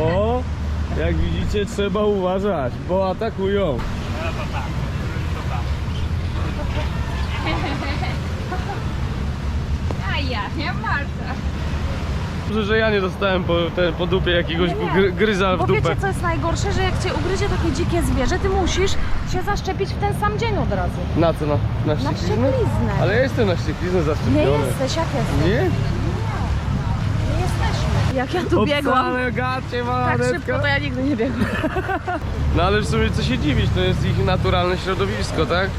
O, jak widzicie trzeba uważać, bo atakują. A ja, nie Marta. Dobrze, że ja nie dostałem po, te, po dupie jakiegoś nie, nie. gryza w Bo wiecie co jest najgorsze, że jak cię ugryzie takie dzikie zwierzę, ty musisz się zaszczepić w ten sam dzień od razu. Na co? Na, na, Na. Ale ja jestem na wściekliznę Nie zaszczepiony. jesteś, jak jesteś? Nie? Jak ja tu biegłam gacie, tak szybko, to ja nigdy nie biegłam. No ale w sumie co się dziwić, to jest ich naturalne środowisko, tak?